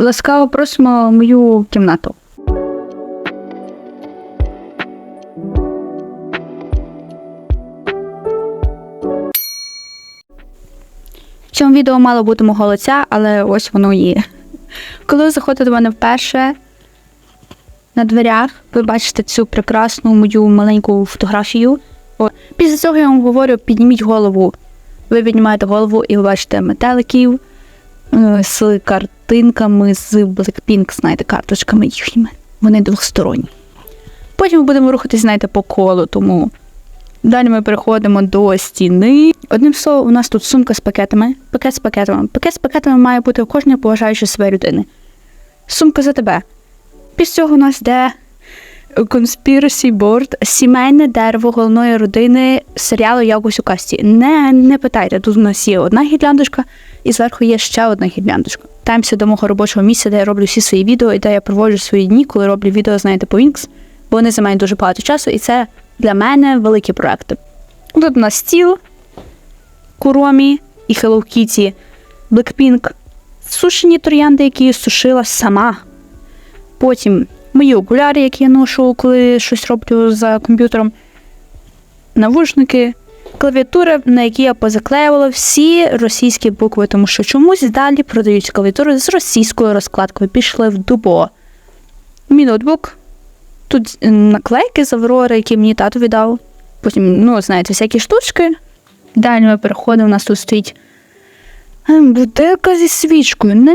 Ласкаво просимо мою кімнату. В цьому відео мало бути мого лиця, але ось воно є. Коли ви заходите до мене вперше на дверях, ви бачите цю прекрасну мою маленьку фотографію. Після цього я вам говорю, підніміть голову. Ви піднімаєте голову і ви бачите метеликів з картинками з Blackpink, знаєте, карточками їхніми. Вони двосторонні. Потім ми будемо рухатись, знаєте, по колу, тому далі ми переходимо до стіни. Одним словом, у нас тут сумка з пакетами. Пакет з пакетами. Пакет з пакетами має бути у кожної поважаючої себе людини. Сумка за тебе. Після цього у нас йде Conspiracy Board, сімейне дерево головної родини серіалу Якось у касті. Не, не питайте, тут у нас є одна гірляндочка, і зверху є ще одна гірляндочка. Таємося до мого робочого місця, де я роблю всі свої відео і де я проводжу свої дні, коли роблю відео, знаєте, по Wings, бо вони займають дуже багато часу, і це для мене великі проекти. Тут у нас стіл, Куромі і Hello Kitty, Blackpink, сушені троянди, які я сушила сама. Потім мої окуляри, які я ношу, коли щось роблю за комп'ютером, навушники, клавіатура, на якій я позаклеювала всі російські букви, тому що чомусь далі продають клавіатури з російською розкладкою. Пішли в дубо. Мій ноутбук. Тут е, наклейки з Аврори, які мені тато віддав. Потім, ну, знаєте, всякі штучки. Далі ми переходимо, у нас тут стоїть е, бутилка зі свічкою. Не,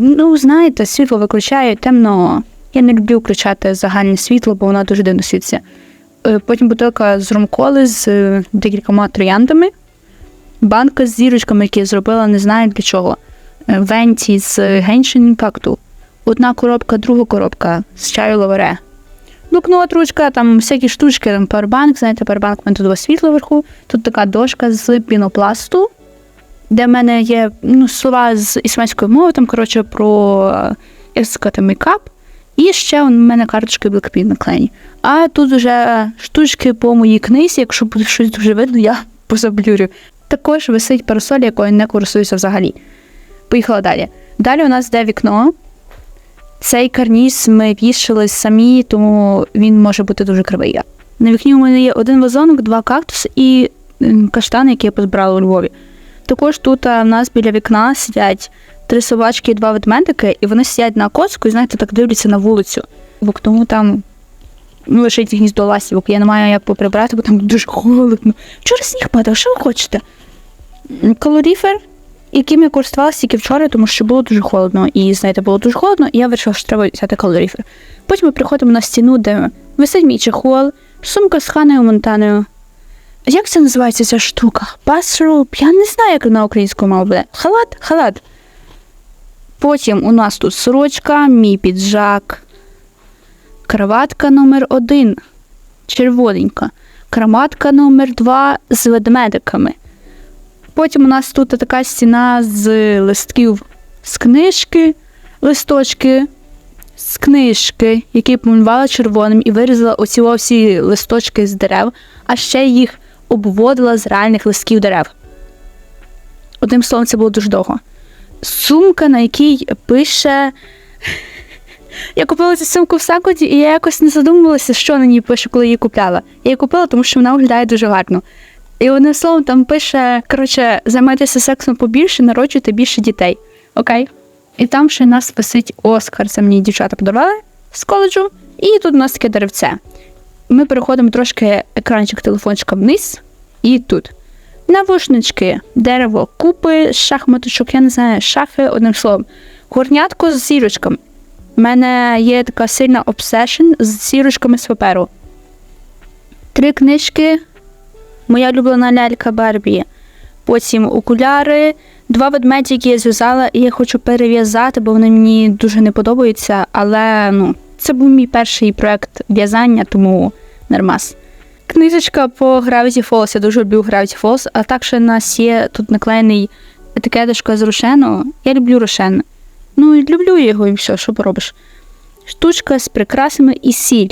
ну, знаєте, світло виключаю, темно. Я не люблю включати загальне світло, бо воно дуже дивно світиться. Е, Потім бутилка з ромколи з е, декількома трояндами, банка з зірочками, які я зробила, не знаю для чого. Е, Венті з геншин імпакту. Одна коробка, друга коробка з чаю лавере. Блокнот, ручка, там всякі штучки, там павербанк, знаєте, павербанк, мене тут світла вверху. Тут така дошка з пінопласту, де в мене є ну, слова з іспанської мови, там, коротше, про як сказати, мейкап. І ще у мене карточки Blackpink наклеєні. А тут вже штучки по моїй книзі, якщо буде щось дуже видно, я позаблюрю. Також висить парасоль, якою не користуюся взагалі. Поїхала далі. Далі у нас йде вікно. Цей карніз ми вішали самі, тому він може бути дуже кривий. На вікні у мене є один вазонок, два кактуси і каштани, які я позбирала у Львові. Також тут а, в нас біля вікна сидять три собачки і два ведмедики, і вони сидять на кocку і, знаєте, так дивляться на вулицю. Бо тому там ну, лишить гніздо ластівок. Я не маю як поприбрати, бо там дуже холодно. Вчора сніг падав, що ви хочете? Калоріфер, яким я користувалася тільки вчора, тому що було дуже холодно. І, знаєте, було дуже холодно, і я вирішила, що треба взяти калоріфер. Потім ми приходимо на стіну, де висить мій чехол, сумка з ханою Монтаною. Як це називається ця штука? Басроуп? Я не знаю, як на українською мова буде. Халат? Халат. Потім у нас тут сорочка, мій піджак, краватка номер один, червоненька, краватка номер два з ведмедиками. Потім у нас тут така стіна з листків з книжки, листочки з книжки, які я помалювала червоним і вирізала оці всі листочки з дерев, а ще їх обводила з реальних листків дерев. Одним словом, це було дуже довго. Сумка, на якій пише. Я купила цю сумку в Сакоді, і я якось не задумувалася, що на ній пише, коли її купляла. Я її купила, тому що вона виглядає дуже гарно. І одним словом, там пише: коротше, займайтеся сексом побільше, народжуйте більше дітей. Окей? І там ще нас висить Оскар. Це мені дівчата подарували з коледжу. І тут у нас таке деревце. Ми переходимо трошки екранчик телефончика вниз, і тут. Навушнички, дерево, купи шахматочок, я не знаю, шахи, одним словом. Горнятко з зірочками. У мене є така сильна обсешн з зірочками з паперу. Три книжки. Моя улюблена лялька Барбі. Потім окуляри, два ведмеді, які я зв'язала, і я хочу перев'язати, бо вони мені дуже не подобаються. Але ну, це був мій перший проект в'язання, тому нормас. Книжечка по Gravity Falls, я дуже люблю Gravity Falls, а також у нас є тут наклеєний етикеточка з Рошену. Я люблю Рошен. Ну, і люблю його і все, що поробиш. Штучка з прикрасами і сіль.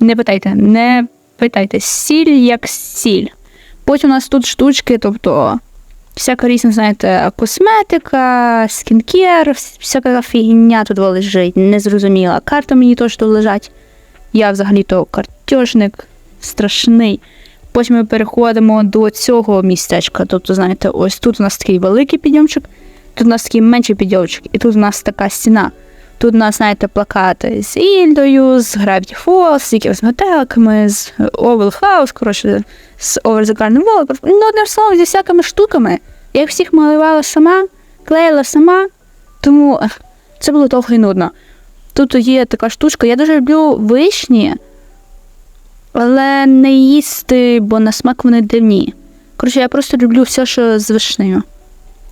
Не питайте, не питайте. Сіль як сіль. Потім у нас тут штучки, тобто всяка різна, знаєте, косметика, скінкер, всяка фігня тут лежить, незрозуміла. Карта мені теж тут лежать. Я взагалі-то картежник страшний. Потім ми переходимо до цього містечка. Тобто, знаєте, ось тут у нас такий великий підйомчик, тут у нас такий менший підйомчик, і тут у нас така стіна. Тут у нас, знаєте, плакати з Ільдою, з Gravity Falls, з якимись метеликами, з Oval House, коротше, з Over the Garden Wall. Ну, одним словом, зі всякими штуками. Я їх всіх малювала сама, клеїла сама, тому це було довго і нудно. Тут є така штучка. Я дуже люблю вишні, але не їсти, бо на смак вони дивні. Коротше, я просто люблю все, що з вишнею.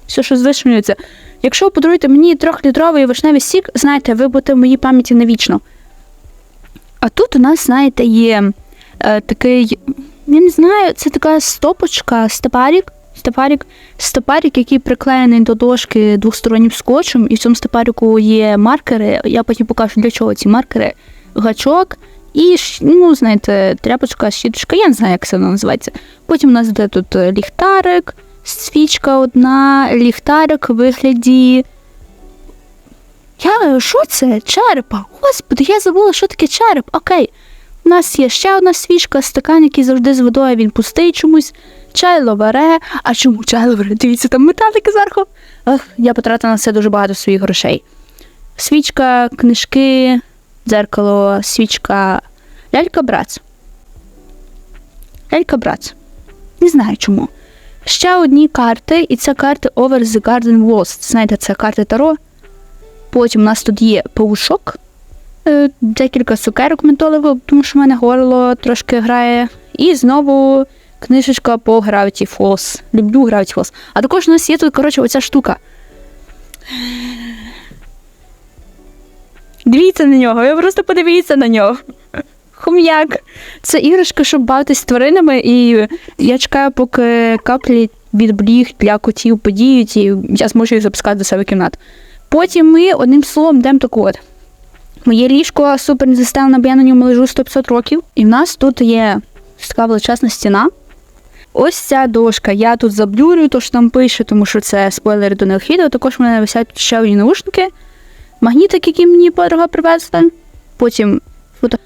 Все, що з вишнею, це. Якщо ви подаруєте мені трьохлітровий вишневий сік, знаєте, ви будете в моїй пам'яті навічно. А тут у нас, знаєте, є е, такий, я не знаю, це така стопочка, степарік. Степарік, степарік, який приклеєний до дошки двостороннім скотчем, і в цьому степаріку є маркери. Я потім покажу, для чого ці маркери, гачок і, ну, знаєте, тряпочка, щіточка, я не знаю, як це воно називається. Потім у нас йде тут е, ліхтарик, свічка одна, ліхтарик у вигляді. Я, що це? Черепа. Господи, я забула, що таке череп. Окей. У нас є ще одна свічка, стакан, який завжди з водою, він пустий чомусь. Чай ловаре. А чому чай ловаре? Дивіться, там металики зверху. Ах, я потратила на це дуже багато своїх грошей. Свічка, книжки, дзеркало, свічка. Лялька брац. Лялька брац. Не знаю чому. Ще одні карти, і це карти Over the Garden Walls. Знаєте, це карти Таро. Потім у нас тут є павушок, е, декілька цукерок ментолових, тому що в мене горло трошки грає. І знову книжечка по Gravity Falls. Люблю Gravity Falls. А також у нас є тут, коротше, оця штука. Дивіться на нього, ви просто подивіться на нього. Хом'як. Це іграшка, щоб бавитись з тваринами, і я чекаю, поки каплі від бліг для котів подіють, і я зможу їх запускати до себе в кімнату. Потім ми одним словом йдемо так от. Моє ліжко супер не застелене, бо я на ньому лежу 100-500 років. І в нас тут є така величезна стіна. Ось ця дошка. Я тут заблюрю, то що там пише, тому що це спойлери до нових відео. Також в мене висять ще одні наушники, магнітик, який мені подруга привезла. Потім фото.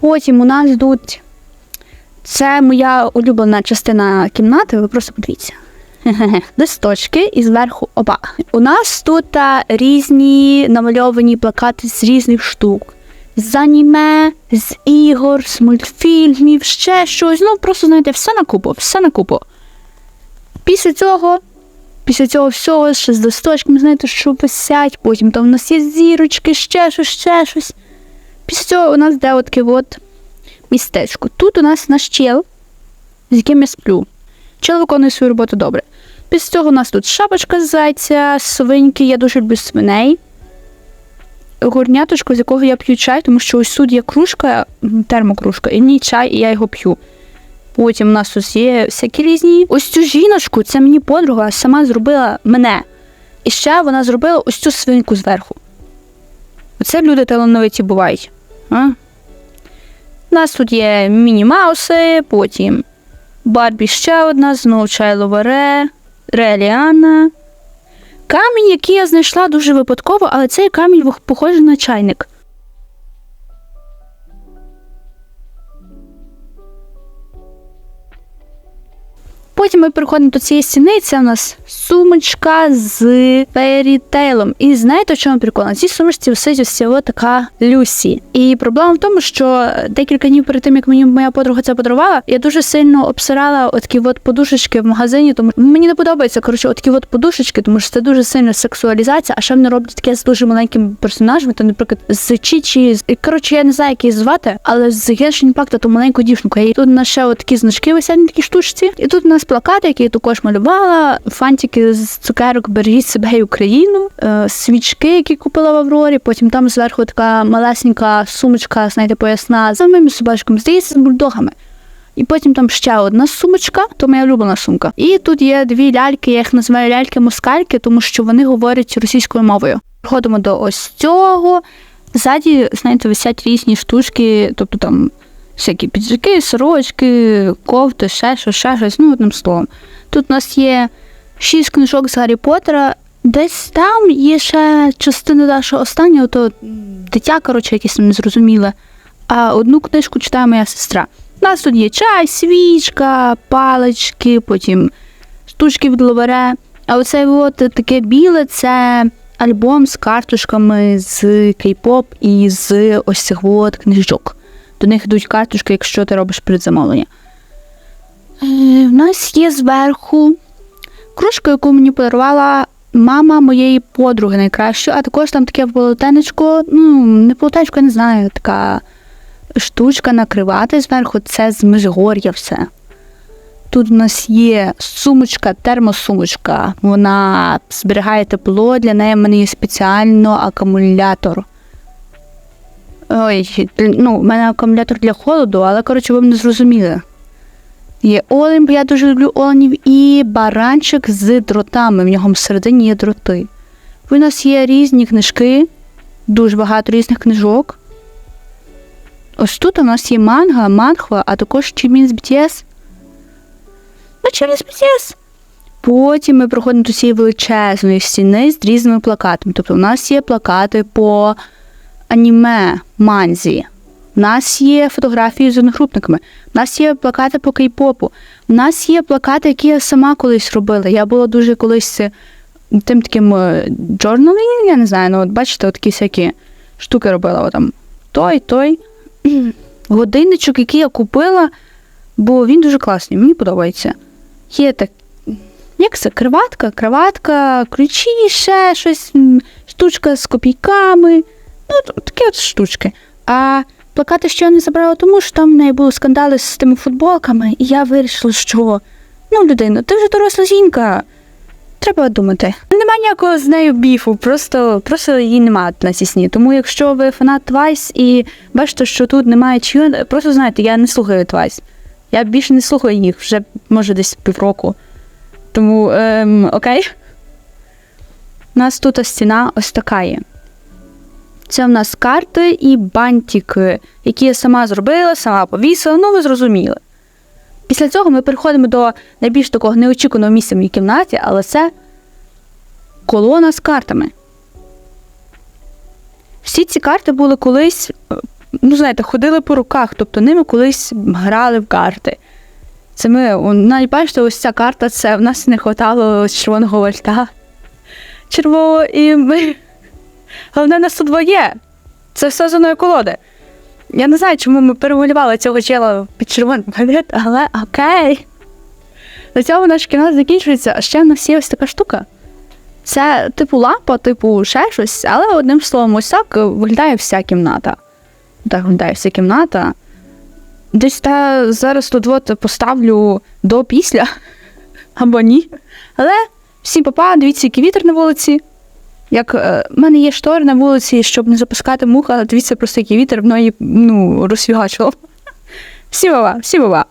Потім у нас йдуть. Це моя улюблена частина кімнати, ви просто подивіться. Листочки і зверху оба. У нас тут різні намальовані плакати з різних штук. З аніме, з ігор, з мультфільмів, ще щось. Ну, просто знаєте, все на купу, все на купу. Після цього, після цього всього ще з листочками, знаєте, що висять, потім там у нас є зірочки, ще щось, ще щось. Після цього у нас де от таке от містечко. Тут у нас наш чел, з яким я сплю. Чел виконує свою роботу добре. Після цього у нас тут шапочка з зайця, свиньки, я дуже люблю свиней. Горняточко, з якого я п'ю чай, тому що ось тут є кружка, термокружка, і в ній чай, і я його п'ю. Потім у нас тут є всякі різні. Ось цю жіночку, це мені подруга сама зробила мене. І ще вона зробила ось цю свинку зверху. Оце люди талановиті бувають. А? У нас тут є міні-мауси, потім Барбі ще одна, знову Чайлова Ре, Реліана. Камінь, який я знайшла дуже випадково, але цей камінь похожий на чайник. Потім ми переходимо до цієї стіни, це у нас сумочка з фейрітейлом. І знаєте, в чому прикол? На цій сумочці висить ось така Люсі. І проблема в тому, що декілька днів перед тим, як мені моя подруга це подарувала, я дуже сильно обсирала отакі от подушечки в магазині, тому мені не подобається коротше, отакі от подушечки, тому що це дуже сильна сексуалізація, а ще вони роблять таке з дуже маленькими персонажами, то, наприклад, з Чічі, з- коротше, я не знаю, як її звати, але з Genshin Impact то маленьку дівчинку. І тут у нас ще от такі значки висять на такій штучці. І тут у нас плакати, які я також малювала, фантики з цукерок бережіть себе і Україну, е, свічки, які купила в Аврорі. Потім там зверху така малесенька сумочка, знаєте, поясна з моїм собачком, здається, з бульдогами. І потім там ще одна сумочка, то моя улюблена сумка. І тут є дві ляльки, я їх називаю ляльки-москальки, тому що вони говорять російською мовою. Приходимо до ось цього. Ззаді, знаєте, висять різні штучки, тобто там всякі піджаки, сорочки, кофти, ще щось, ще щось, ну одним словом. Тут у нас є шість книжок з Гаррі Поттера. Десь там є ще частина нашого останнього, то дитя, коротше, якесь там незрозуміле. А одну книжку читає моя сестра. У нас тут є чай, свічка, палички, потім штучки від ловере. А оце от таке біле це альбом з карточками з кей-поп і з ось цих от книжок. До них йдуть карточки, якщо ти робиш предзамовлення. Е, У нас є зверху кружка, яку мені подарувала мама моєї подруги найкращої, а також там таке полотенечко, ну, не полотенечко, я не знаю, така штучка накривати зверху, це з Межгор'я все. Тут у нас є сумочка, термосумочка. Вона зберігає тепло, для неї в мене є спеціально акумулятор. Ой, ну, в мене акумулятор для холоду, але коротше, ви мене зрозуміли. Є олень, бо я дуже люблю оленів, і баранчик з дротами. В нього всередині є дроти. У нас є різні книжки, дуже багато різних книжок. Ось тут у нас є манга, манхва, а також Чимін з BTS. Ну, Чимін з BTS. Потім ми проходимо до цієї величезної стіни з різними плакатами. Тобто, у нас є плакати по аніме, манзі. У нас є фотографії з одногрупниками. У нас є плакати по кей-попу. У нас є плакати, які я сама колись робила. Я була дуже колись е, тим таким джорналінгом, я не знаю, ну от бачите, от такі всякі штуки робила. От там той, той. Годинничок, який я купила, бо він дуже класний, мені подобається. Є так. Як це? Криватка, кроватка, ключі, ще щось, штучка з копійками. Ну, такі от штучки. А плакати ще не забрала, тому що там в неї були скандали з тими футболками, і я вирішила, що ну, людина, ти вже доросла жінка. Треба думати. Нема ніякого з нею біфу, просто, просто її немає на сісні. Тому якщо ви фанат Twice і бачите, що тут немає чого, просто знайте, я не слухаю Twice. Я більше не слухаю їх вже, може, десь півроку. Тому, ем, окей. У нас тут стіна ось така є. Це в нас карти і бантики, які я сама зробила, сама повісила, ну ви зрозуміли. Після цього ми переходимо до найбільш такого неочікуваного місця в моїй кімнаті, але це колона з картами. Всі ці карти були колись, ну знаєте, ходили по руках, тобто ними колись грали в карти. Це ми, навіть бачите, ось ця карта, це в нас не вистачало червоного вальта. Червоного, і ми. Головне, нас тут двоє. Це все з одної колоди. Я не знаю, чому ми перемалювали цього чела під червоний палет, але окей. На цьому наш кіно закінчується, а ще в нас є ось така штука. Це типу лампа, типу ще щось, але одним словом, ось так виглядає вся кімната. Так виглядає вся кімната. Десь та зараз тут от поставлю до після або ні. Але всім папа, дивіться, який вітер на вулиці. Як е, в мене є штори на вулиці, щоб не запускати муха, дивіться просто який вітер мною ну, розсвігачило. Всі баба, всі баба.